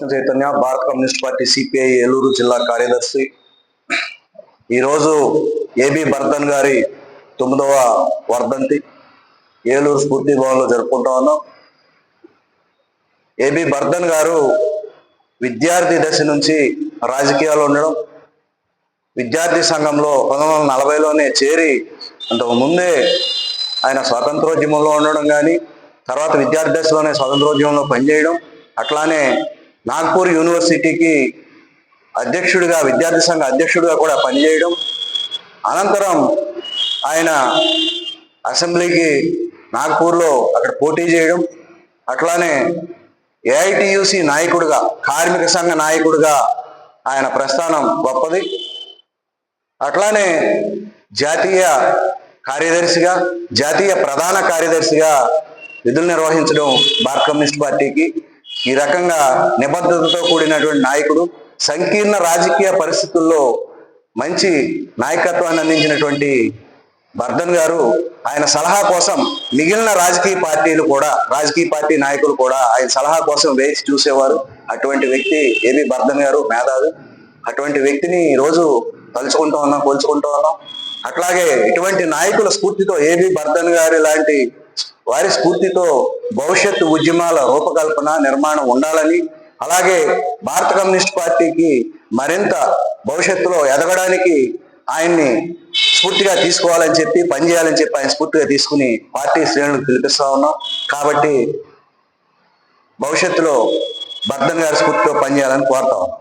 చైతన్య భారత communist party CPI Eluru జిల్లా కార్యదర్శి. ఈరోజు ఏబి బర్ధన్ గారి తొమ్మిదవ వర్ధంతి. ఏలూరు స్ఫూర్తి భవన్లో జరుపుకుంటా ఉన్నాం. ఏబి బర్ధన్ గారు విద్యార్థి దశ నుంచి రాజకీయాల్లో ఉండడం విద్యార్థి సంఘంలో పంతొమ్మిది వందల నలభైలోనే చేరి అంతకు ముందే ఆయన స్వాతంత్రోద్యమంలో ఉండడం కానీ తర్వాత విద్యార్థి దశలోనే స్వాతంత్రోద్యమంలో పనిచేయడం అట్లానే నాగ్పూర్ యూనివర్సిటీకి అధ్యక్షుడిగా విద్యార్థి సంఘ అధ్యక్షుడిగా కూడా పనిచేయడం అనంతరం ఆయన అసెంబ్లీకి నాగ్పూర్లో అక్కడ పోటీ చేయడం అట్లానే ఏఐటియుసి నాయకుడిగా కార్మిక సంఘ నాయకుడిగా ఆయన ప్రస్థానం గొప్పది. అట్లానే జాతీయ కార్యదర్శిగా జాతీయ ప్రధాన కార్యదర్శిగా విధులు నిర్వహించడం భారత కమ్యూనిస్ట్ పార్టీకి ఈ రకంగా నిబద్ధతతో కూడినటువంటి నాయకుడు సంకీర్ణ రాజకీయ పరిస్థితుల్లో మంచి నాయకత్వాన్ని అందించినటువంటి బర్ధన్ గారు ఆయన సలహా కోసం మిగిలిన రాజకీయ పార్టీలు కూడా రాజకీయ పార్టీ నాయకులు కూడా ఆయన సలహా కోసం వేచి చూసేవారు. అటువంటి వ్యక్తి ఏబి బర్ధన్ గారు మేధావి. అటువంటి వ్యక్తిని ఈరోజు రోజు తలుచుకుంటూ ఉన్నాం కోల్చుకుంటూ ఉన్నాం. అట్లాగే ఇటువంటి నాయకుల స్ఫూర్తితో ఏబి బర్ధన్ గారి లాంటి వారి స్ఫూర్తితో భవిష్యత్తు ఉద్యమాల రూపకల్పన నిర్మాణం ఉండాలని అలాగే భారత కమ్యూనిస్ట్ పార్టీకి మరింత భవిష్యత్తులో ఎదగడానికి ఆయన్ని స్ఫూర్తిగా తీసుకోవాలని చెప్పి పనిచేయాలని చెప్పి ఆయన స్ఫూర్తిగా తీసుకుని పార్టీ శ్రేణులకు పిలిపిస్తా ఉన్నాం. కాబట్టి భవిష్యత్తులో భర్తన్ గారి స్ఫూర్తితో పనిచేయాలని కోరుతా ఉన్నాం.